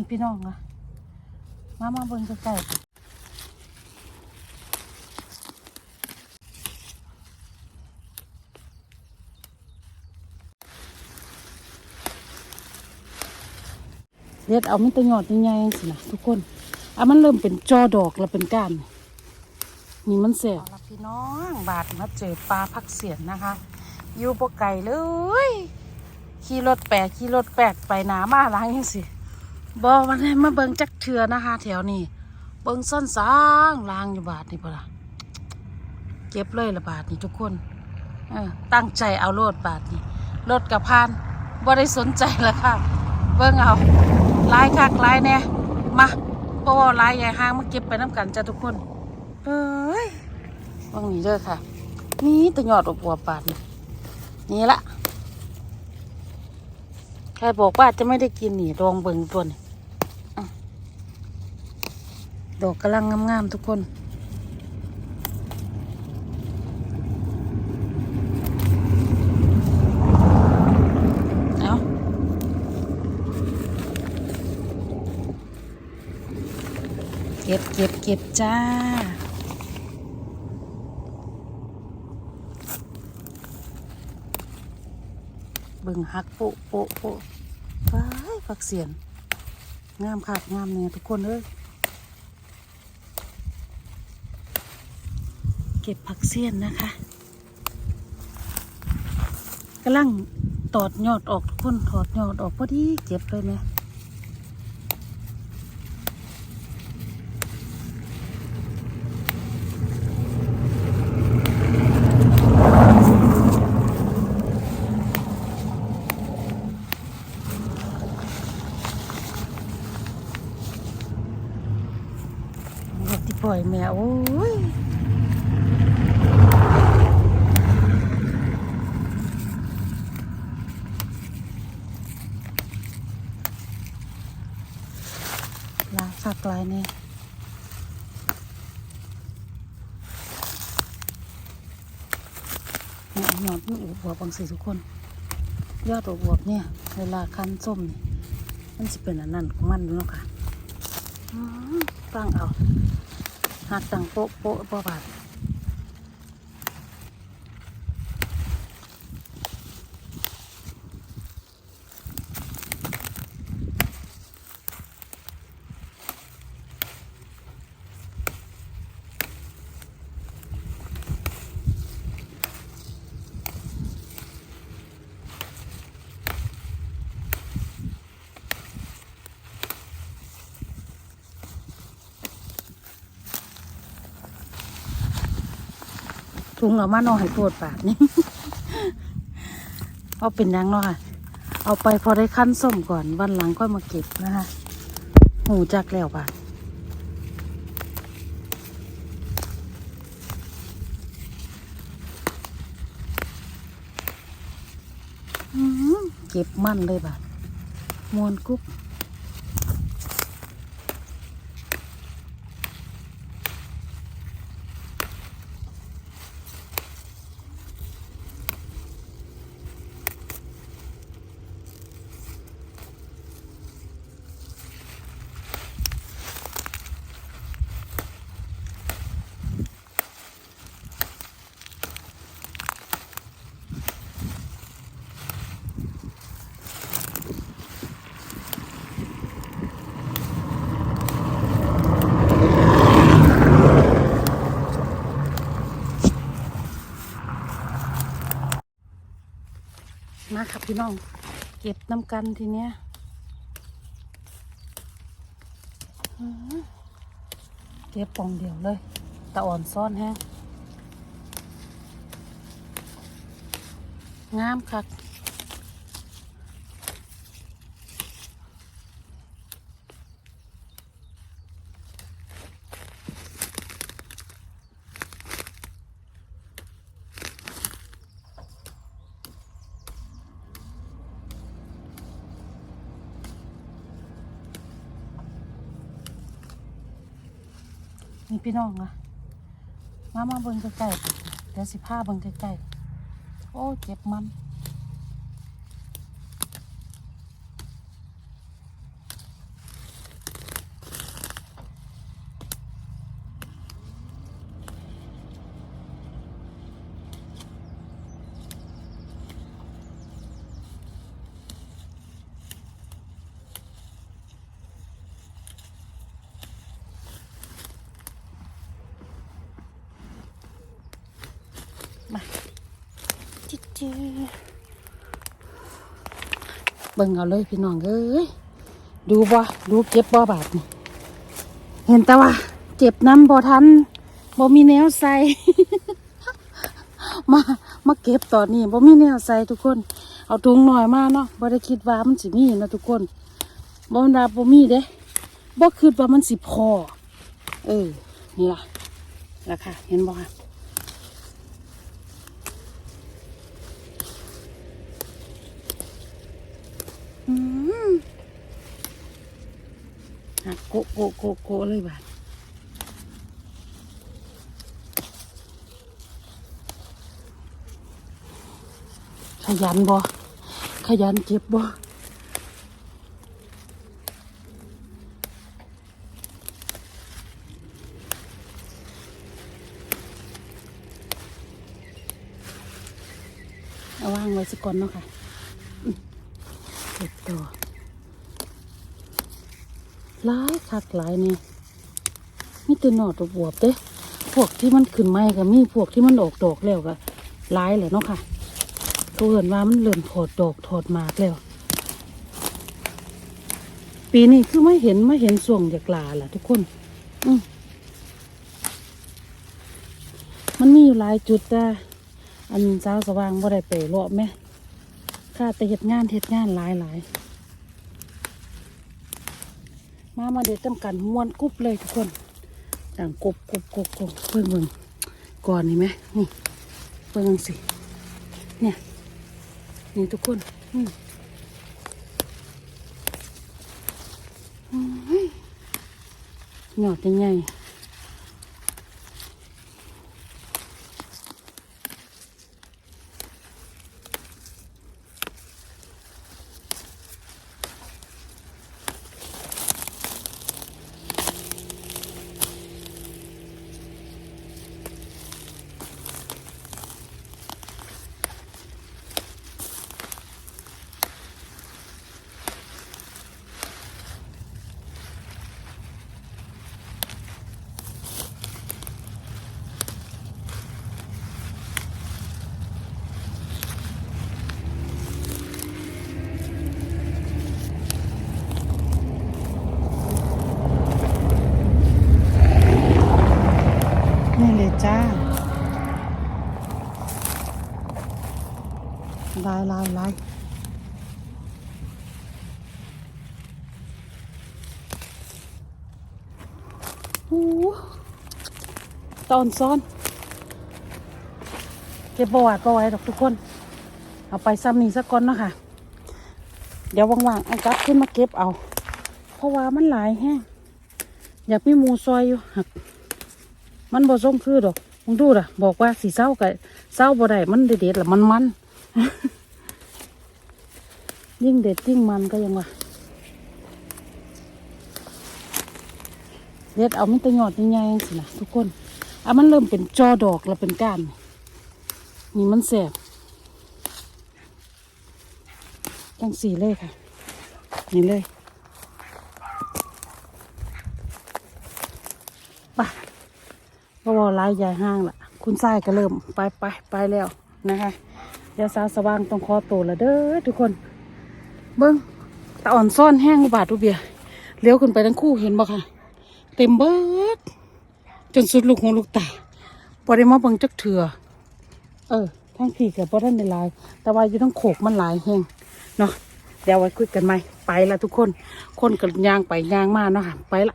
นี่พี่น้องอะมามาเบิ่งใกล้เด็ดเอามันตะหยอดใหญ่ๆสินะทุกคนอะมันเริ่มเป็นจอดอกแล้วเป็นก้านนี่มันเสียพี่น้องบาดมาเจอปลาพักเสียนนะคะ อยู่ปไก่เลย ขี่รถแปลกขี่รถแปลกไปหนามาล้างยังสิ บอมันให้มาเบิงจักเถือนะคะ แถวนี้เบิงซ่อนสางลางอยู่บาทนี่ปะล่ะเก็บเลยละบาทนี่ทุกคนเออตั้งใจเอาโลดบาทนี่รถกับพานบ่ได้สนใจละค่ะ เบิ่งเอาลายคักลายแน่มาเพราะว่าลายใหญ่ห้างมาเก็บไปน้ำกันจ้ะทุกคนเอ้ยว่างนี้เด้อค่ะ นี่ตะยอดอบอวบบาทนี่นี่ละใครบอกว่าจะไม่ได้กินนี่ลองเบิ่งตัวนี่ ดอกกำลังงามๆทุกคนเอาเก็บเก็บเก็บจ้า เบิ่งฮักโปะโปะโปะว้ายฝักเสียน งามคักงามเนี่ยทุกคนเอ้ย ก็บผักเสี้ยนนะคะกำลังตอดยอดออกทุกคนถอดยอดออกพอดีเก็บเลยเนี่ยเด็กที่ปล่อยแมวโอ้ยลายคั กลายเนี่ยเนี่ยหยอดนี่อุบวบบางสิทุกคน ยอดอุบวบเนี่ย เวลาคั้นส้มนี่มันจะเป็นอันนั้นของมันอยู่เนาะค่ะตังเอาหักตังโป๊ะโป๊ะบ่บาด ถุงเอามาน้องให้ปวดปากนี่ เอาเป็นยังเนาะค่ะ เอาไปพอได้ขั้นส้มก่อนวันหลังค่อยมาเก็บนะคะหูจักแล้วบาดอื้อหือเก็บมั่นเลยบาดมวนกุ๊บ มาครับพี่น้อง เก็บน้ำกันทีเนี้ยเก็บปองเดียวเลยตะอ่อนซ่อนแฮงงามคัก นี่พี่น้องอะมามาเบิ่งใกล้ๆเดี๋ยวสิพาเบิ่งใกล้ๆโอ้เจ็บมัน มาจิจ๊เบิ่งเอาเลยพี่น้องเอ้ยดูบ่ดูเก็บบ่บาดนี่เห็นแต่ว่าเจ็บน้ำบ่ทันบ่มีแนวใสมามาเก็บตอนนี้บ่มีแนวใส่ทุกคน เอาถุงหน่อยมาเนาะบ่ได้คิดว่ามันสิมีนะทุกคนบ่มันบ่มีเด้บ่คิดว่ามันสิพอเออนี่ล่ะล่ะค่ะ เห็นบ่คะ หักโกโกโกโกเลยบาดขยันบ่ขยันเก็บบ่เอาวางไว้สักก่อนเนาะค่ะ เก็บตัวหลายคักหลายเนี่ยมีแต่หนอดบวบเด้พวกที่มันขึ้นไม้ก็มีพวกที่มันออกดอกแล้วก็หลายแหละเนาะค่ะตัวเห็นว่ามันเริ่มถอดดอกถอดมากแล้ว ปีนี้คือไม่เห็นไม่เห็นส่วงจากลาล่ะทุกคน อืมันมีอยู่หลายจุดแต่อันเช้าสว่างบ่ได้ไปเลาะแม่ ข้าแต่เฮ็ดงานเฮ็ดงานหลายหลายมามาเด็ดจำกันม้วนกุบเลยทุกคนต่างกบกบกบกบเพิ่งเบิ่งก่อนนี่ไหมนี่เบิ่งสิเนี่ยนี่ทุกคนอืมหยอดยังไง นี่เลยจ้าลายลายลายโอ้ตอนซ้อน เก็บประวัติประไว้ดอกทุกคน เอาไปซ้ำนี่สักก่อนเนาะค่ะ เดี๋ยวว่างๆเอากลับขึ้นมาเก็บเอา เพราะว่ามันหลายแห้งอยากมีมูซอยอยู่หัก มันบ่ส่งคือดอกมึงดูด่ะ บอกว่าสีเศร้ากับเศร้าบ่ได้มันเด็ดๆละมันมันยิ่งเด็ดยิ่งมันก็ยังว่าเด็ดเอามันตะยอดใหญ่ๆสินะทุกคนอะมันเริ่มเป็นจอดอกแล้วเป็นก้านนี่มันแสบจังสี่เลยค่ะ นี่เลยไป ราะว่าร้ายยายห้างละคุณทรายก็เริ่มไปไปไปแล้วนะคะเดี๋ยวสาวสว่างต้องขอตัวละเด้อทุกคน เบิ้งตาอ่อนซ่อนแห้งอุบาทุเบียเลี้ยวขึ้นไปทั้งคู่เห็นบ่ค่ะ เต็มเบิดจนสุดลูกหูลูกตาพอได้มาเบิ่งจักเถื่อเออทั้งผีกับพ่ท่านในลาย แต่ว่าอยู่ทั้งโขกมันหลายแห้งเนาะเดี๋ยวไว้คุยกันใหม่ไปละทุกคน คนกับยางไปยางมาเนาะค่ะไปละ